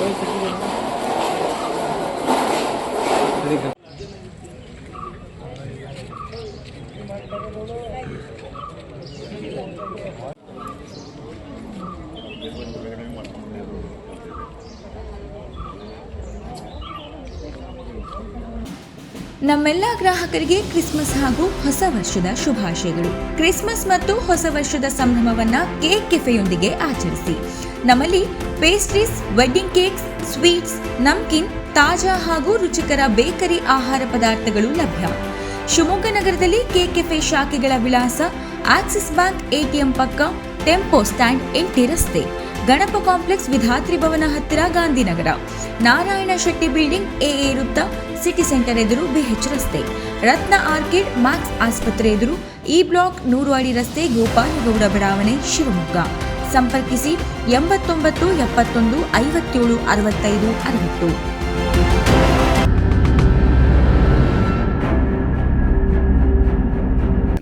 I'm going to go to the next one. ನಮ್ಮೆಲ್ಲ ಗ್ರಾಹಕರಿಗೆ Christmas ಹಾಗೂ ಹೊಸ ವರ್ಷದ ಶುಭಾಶಯಗಳು. ಕ್ರಿಸ್ಮಸ್ ಮತ್ತು ಹೊಸ ವರ್ಷದ ಸಂಭ್ರಮವನ್ನ ಕೇಕ್ ಕೆಫೆಯೊಂದಿಗೆ ಆಚರಿಸಿ. ನಮ್ಮಲ್ಲಿ pastries, wedding cakes, sweets, namkeen, ತಾಜಾ ಹಾಗೂ ರುಚಿಕರ ಬೇಕರಿ ಆಹಾರ ಪದಾರ್ಥಗಳು ಲಭ್ಯ. ಶಿವಮೊಗ್ಗ ನಗರದಲ್ಲಿ ಕೇಕ್ ಕೆಫೆ ಶಾಖೆಗಳ ವಿಳಾಸ ಆಕ್ಸಿಸ್ ಬ್ಯಾಂಕ್ ಎಟಿಎಂ ಪಕ್ಕ ಟೆಂಪೋ ಸ್ಟ್ಯಾಂಡ್ ಎಂಟಿ ರಸ್ತೆ. ಗಣಪ ಕಾಂಪ್ಲೆಕ್ಸ್ ವಿಧಾತ್ರಿ ಭವನ ಹತ್ತಿರ ಗಾಂಧಿನಗರ. ನಾರಾಯಣ ಶೆಟ್ಟಿ ಬಿಲ್ಡಿಂಗ್ ಎಎ ವೃತ್ತ, ಸಿಟಿ ಸೆಂಟರ್ ಎದುರು ಬಿಎಚ್ ರಸ್ತೆ. ರತ್ನ ಆರ್ಕಿಡ್, ಮ್ಯಾಕ್ಸ್ ಆಸ್ಪತ್ರೆ ಎದುರು ಇ ಬ್ಲಾಕ್ ನೂರು ಅಡಿ ರಸ್ತೆ, ಗೋಪಾಲಗೌಡ ಬಡಾವಣೆ, ಶಿವಮೊಗ್ಗ. ಸಂಪರ್ಕಿಸಿ ಎಂಬತ್ತೊಂಬತ್ತು, ಎಪ್ಪತ್ತೊಂದು, ಐವತ್ತೇಳು, ಅರವತ್ತೈದು, ಅರವತ್ತು.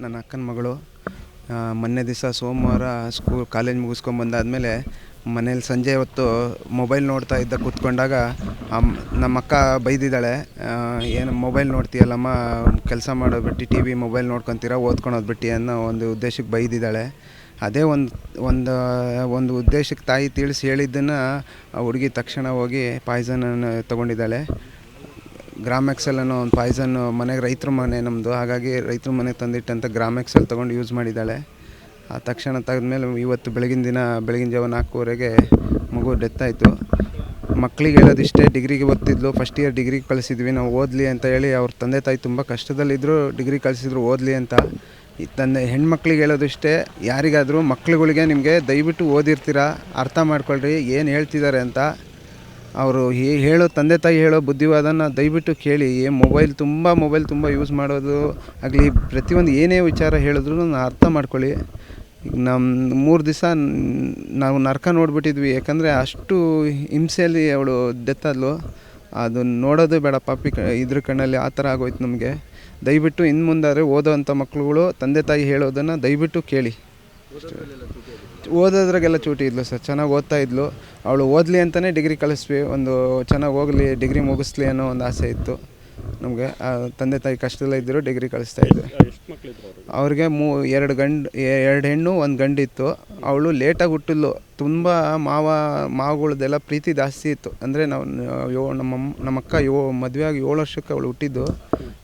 ನನ್ನ ಅಕ್ಕನ ಮಗಳು ಮೊನ್ನೆ ದಿವಸ ಸೋಮವಾರ ಸ್ಕೂಲ್ ಕಾಲೇಜ್ ಮುಗಿಸ್ಕೊಂಡು ಬಂದಾದಮೇಲೆ ಮನೇಲಿ ಸಂಜೆ ಹೊತ್ತು ಮೊಬೈಲ್ ನೋಡ್ತಾ ಇದ್ದ ಕೂತ್ಕೊಂಡಾಗ ನಮ್ಮ ಅಕ್ಕ ಬೈದಿದ್ದಾಳೆ ಏನು ಮೊಬೈಲ್ ನೋಡ್ತೀಯಲ್ಲಮ್ಮ, ಕೆಲಸ ಮಾಡೋದು ಬಿಟ್ಟು ಟಿ ವಿ ಮೊಬೈಲ್ ನೋಡ್ಕೊತೀರಾ, ಓದ್ಕೊಳೋದು ಬಿಟ್ಟು ಅನ್ನೋ ಒಂದು ಉದ್ದೇಶಕ್ಕೆ ಬೈದಿದ್ದಾಳೆ. ಅದೇ ಒಂದು ಒಂದು ಒಂದು ಉದ್ದೇಶಕ್ಕೆ ತಾಯಿ ತಿಳಿಸಿ ಹೇಳಿದ್ದನ್ನು ಹುಡುಗಿ ತಕ್ಷಣ ಹೋಗಿ ಪಾಯ್ಸನನ್ನು ತೊಗೊಂಡಿದ್ದಾಳೆ. ಗ್ರಾಮೆಕ್ಸೆಲ್ ಅನ್ನೋ ಒಂದು ಪಾಯ್ಸನ್ನು ಮನೆಗೆ ರೈತರ ಮನೆ ನಮ್ಮದು ಹಾಗಾಗಿ ರೈತರ ಮನೆ ತಂದಿಟ್ಟಂಥ ಗ್ರಾಮೆಕ್ಸೆಲ್ ತೊಗೊಂಡು ಯೂಸ್ ಮಾಡಿದ್ದಾಳೆ. ಆ ತಕ್ಷಣ ತೆಗೆದ್ಮೇಲೆ ಇವತ್ತು ಬೆಳಗಿನ ದಿನ, ಬೆಳಗಿನ ಜಾವ ನಾಲ್ಕೂವರೆಗೆ ಮಗು ಡೆತ್ ಆಯಿತು. ಮಕ್ಕಳಿಗೆ ಹೇಳೋದಿಷ್ಟೇ ಡಿಗ್ರಿಗೆ ಓದ್ತಿದ್ಲು ಫಸ್ಟ್ ಇಯರ್ ಡಿಗ್ರಿಗೆ ಕಳಿಸಿದ್ವಿ, ನಾವು ಓದಲಿ ಅಂತ ಹೇಳಿ ಅವ್ರ ತಂದೆ ತಾಯಿ ತುಂಬ ಕಷ್ಟದಲ್ಲಿದ್ದರು ಡಿಗ್ರಿ ಕಳಿಸಿದ್ರು, ಓದಲಿ ಅಂತ. ಈ ತಂದೆ, ಹೆಣ್ಮಕ್ಳಿಗೆ ಹೇಳೋದಿಷ್ಟೇ ಯಾರಿಗಾದರೂ ಮಕ್ಳುಗಳಿಗೆ ನಿಮಗೆ ದಯವಿಟ್ಟು ಓದಿರ್ತೀರಾ, ಅರ್ಥ ಮಾಡ್ಕೊಳ್ರಿ, ಏನು ಹೇಳ್ತಿದ್ದಾರೆ ಅಂತ. ಅವರು ಹೇಳೋ ತಂದೆ ತಾಯಿ ಹೇಳೋ ಬುದ್ಧಿವಾದನ ದಯವಿಟ್ಟು ಕೇಳಿ ಮೊಬೈಲ್ ತುಂಬ ಮೊಬೈಲ್ ತುಂಬ ಯೂಸ್ ಮಾಡೋದು ಆಗಲಿ, ಪ್ರತಿಯೊಂದು ಏನೇ ವಿಚಾರ ಹೇಳಿದ್ರು ಅರ್ಥ ಮಾಡ್ಕೊಳ್ಳಿ. ನಮ್ಮ ಮೂರು ದಿವಸ ನಾವು ನರಕ ನೋಡಿಬಿಟ್ಟಿದ್ವಿ, ಯಾಕಂದರೆ ಅಷ್ಟು ಹಿಂಸೆಯಲ್ಲಿ ಅವಳು ಡೆತ್ ಆದ್ಲು. ಅದು ನೋಡೋದು ಬೇಡ ಪಾಪಿ ಕ, ಇದ್ರ ಕಣ್ಣಲ್ಲಿ ಆ ಥರ ಆಗೋಯ್ತು ನಮಗೆ. ದಯವಿಟ್ಟು ಇನ್ನು ಮುಂದಾದರೆ ಓದೋವಂಥ ಮಕ್ಕಳುಗಳು ತಂದೆ ತಾಯಿ ಹೇಳೋದನ್ನು ದಯವಿಟ್ಟು ಕೇಳಿ. ಓದೋದ್ರಾಗೆಲ್ಲ ಚೂಟಿ ಇದ್ಲು ಸರ್, ಚೆನ್ನಾಗಿ ಓದ್ತಾ ಇದ್ಲು. ಅವಳು ಓದಲಿ ಅಂತಲೇ ಡಿಗ್ರಿ ಕಳಿಸ್ವಿ, ಒಂದು ಚೆನ್ನಾಗಿ ಹೋಗಲಿ, ಡಿಗ್ರಿ ಮುಗಿಸ್ಲಿ ಅನ್ನೋ ಒಂದು ಆಸೆ ಇತ್ತು. ನಮಗೆ ತಂದೆ ತಾಯಿ ಕಷ್ಟದಲ್ಲೇ ಇದ್ದರು ಡಿಗ್ರಿ ಕಳಿಸ್ತಾ ಇದ್ದರು ಅವ್ರಿಗೆ ಮೂ, ಎರಡು ಗಂಡು ಎರಡು ಹೆಣ್ಣು, ಒಂದು ಗಂಡಿತ್ತು. ಅವಳು ಲೇಟಾಗಿ ಹುಟ್ಟಿದ್ಲು. ತುಂಬ ಮಾವ ಮಾವುಗಳದ್ದೆಲ್ಲ ಪ್ರೀತಿ ಜಾಸ್ತಿ ಇತ್ತು. ಅಂದರೆ ನಾವು ನಮ್ಮ ಅಮ್ಮ- ನಮ್ಮ ಅಕ್ಕ ಯೋ ಮದುವೆಯಾಗಿ ಏಳು ವರ್ಷಕ್ಕೆ ಅವಳು ಹುಟ್ಟಿದ್ದು.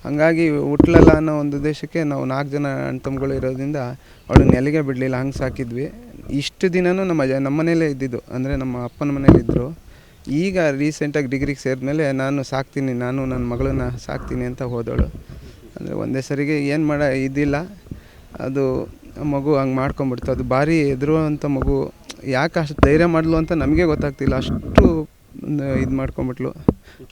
ಹಾಗಾಗಿ ಹುಟ್ಲಲ್ಲ ಅನ್ನೋ ಒಂದು ಉದ್ದೇಶಕ್ಕೆ ನಾವು ನಾಲ್ಕು ಜನ ತಮ್ಮಗಳು ಇರೋದ್ರಿಂದ ಅವಳು ನೆಲೆಗೆ ಬಿಡಲಿಲ್ಲ. ಹಂಗೆ ಸಾಕಿದ್ವಿ. ಇಷ್ಟು ದಿನವೂ ನಮ್ಮ ನಮ್ಮ ಮನೇಲೇ ಇದ್ದಿದ್ದು. ಅಂದರೆ ನಮ್ಮ ಅಪ್ಪನ ಮನೇಲಿ ಇದ್ದರು ಈಗ ರೀಸೆಂಟಾಗಿ ಡಿಗ್ರಿಗೆ ಸೇರಿದ್ಮೇಲೆ ನಾನು ಸಾಕ್ತೀನಿ, ನಾನು ನನ್ನ ಮಗಳನ್ನ ಸಾಕ್ತೀನಿ ಅಂತ ಹೋದಳು ಅಂದರೆ ಒಂದೇ ಸರಿಗೆ ಏನು ಮಾಡ, ಇದಿಲ್ಲ. ಅದು ಮಗು ಹಂಗೆ ಮಾಡ್ಕೊಂಬಿಡ್ತು ಅದು ಭಾರಿ ಎದುರುವಂಥ ಮಗು. ಯಾಕೆ ಅಷ್ಟು ಧೈರ್ಯ ಮಾಡಲು ಅಂತ ನಮಗೆ ಗೊತ್ತಾಗ್ತಿಲ್ಲ. ಅಷ್ಟು ಇದು ಮಾಡ್ಕೊಂಬಿಟ್ಲು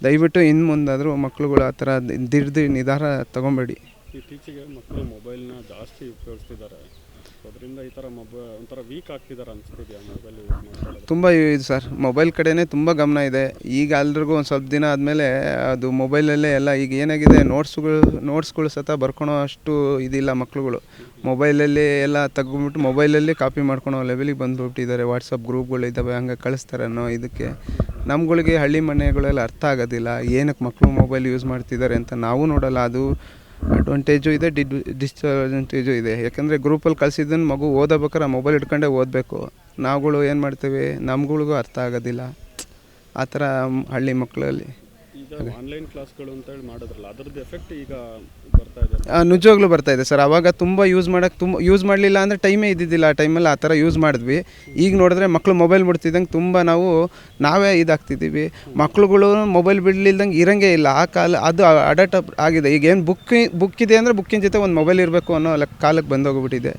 ದಯವಿಟ್ಟು ಇನ್ನು ಮುಂದಾದರೂ ಮಕ್ಳುಗಳು ಆ ಥರ ದಿಡ್ದು ನಿಧಾರ ತೊಗೊಬೇಡಿ. ಇತ್ತೀಚೆಗೆ ಮಕ್ಕಳು ಮೊಬೈಲ್ನ ಜಾಸ್ತಿ ಉಪಯೋಗಿಸ್ತಿದ್ದಾರೆ. ಈ ಥರ ಒಂಥರ ವೀಕ್ ಆಗ್ತಿದ್ದಾರೆ ತುಂಬ ಇದು ಸರ್ ಮೊಬೈಲ್ ಕಡೆನೇ ತುಂಬ ಗಮನ ಇದೆ. ಈಗ ಎಲ್ರಿಗೂ ಒಂದು ಸ್ವಲ್ಪ ದಿನ ಆದಮೇಲೆ ಅದು ಮೊಬೈಲಲ್ಲೇ ಎಲ್ಲ ಈಗ ಏನಾಗಿದೆ ನೋಟ್ಸ್ಗಳು ನೋಟ್ಸ್ಗಳು ಸತ ಬರ್ಕೊಳೋ ಅಷ್ಟು ಇದಿಲ್ಲ ಮಕ್ಳುಗಳು. ಮೊಬೈಲಲ್ಲಿ ಎಲ್ಲ ತೆಗ್ದ್ಬಿಟ್ಟು ಮೊಬೈಲಲ್ಲಿ ಕಾಪಿ ಮಾಡ್ಕೊಳೋ ಲೆವೆಲಿಗೆ ಬಂದುಬಿಟ್ಟಿದ್ದಾರೆ. ವಾಟ್ಸಪ್ ಗ್ರೂಪ್ಗಳು ಇದ್ದಾವೆ ಹಂಗೆ ಕಳಿಸ್ತಾರೆ ಅನ್ನೋ ಇದಕ್ಕೆ. ನಮ್ಗಳಿಗೆ ಹಳ್ಳಿ ಮನೆಗಳೆಲ್ಲ ಅರ್ಥ ಆಗೋದಿಲ್ಲ, ಏನಕ್ಕೆ ಮಕ್ಕಳು ಮೊಬೈಲ್ ಯೂಸ್ ಮಾಡ್ತಿದ್ದಾರೆ ಅಂತ ನಾವು ನೋಡಲ್ಲ. ಅದು ಅಡ್ವಾಂಟೇಜು ಇದೆ ಡಿ ಡಿಸ್ಅಡ್ವಾಂಟೇಜು ಇದೆ. ಯಾಕಂದರೆ ಗ್ರೂಪಲ್ಲಿ ಕಳಿಸಿದ್ದನ್ನು ಮಗು ಓದಬೇಕಾರೆ ಮೊಬೈಲ್ ಇಟ್ಕೊಂಡೇ ಓದಬೇಕು. ನಾವುಗಳು ಏನು ಮಾಡ್ತೀವಿ? ನಮ್ಗಳಿಗೂ ಅರ್ಥ ಆಗೋದಿಲ್ಲ. ಆ ಥರ ಹಳ್ಳಿ ಮಕ್ಕಳಲ್ಲಿ ಈಗ ಆನ್ಲೈನ್ ಕ್ಲಾಸ್ಗಳು ಅಂತ ಹೇಳಿ ಮಾಡಿದ್ರಲ್ಲ ಎಫೆಕ್ಟ್ ಈಗ ಬರ್ತಾ ಇದೆ ನಿಜವಾಗ್ಲೂ ಬರ್ತಾ ಇದೆ ಸರ್. ಅವಾಗ ತುಂಬ ಯೂಸ್ ಮಾಡೋಕ್ಕೆ ತುಂಬ ಯೂಸ್ ಮಾಡಲಿಲ್ಲ ಅಂದರೆ ಟೈಮೇ ಇದ್ದಿದ್ದಿಲ್ಲ. ಆ ಟೈಮಲ್ಲಿ ಆ ಥರ ಯೂಸ್ ಮಾಡಿದ್ವಿ. ಈಗ ನೋಡಿದ್ರೆ ಮಕ್ಕಳು ಮೊಬೈಲ್ ಬಿಡ್ತಿದ್ದಂಗೆ ತುಂಬ ನಾವು, ನಾವೇ ಇದಾಗ್ತಿದ್ದೀವಿ. ಮಕ್ಳುಗಳು ಮೊಬೈಲ್ ಬಿಡ್ಲಿಲ್ದಂಗೆ ಇರಂಗೇ ಇಲ್ಲ. ಆ ಕಾಲ, ಅದು ಅಡಾಪ್ಟ್ ಆಗಿದೆ. ಈಗ ಏನು ಬುಕ್ ಬುಕ್ ಇದೆ ಅಂದರೆ ಬುಕ್ಕಿನ ಜೊತೆ ಒಂದು ಮೊಬೈಲ್ ಇರಬೇಕು ಅನ್ನೋ ಲೆಕ್ಕ ಕಾಲಕ್ಕೆ ಬಂದೋಗ್ಬಿಟ್ಟಿದೆ.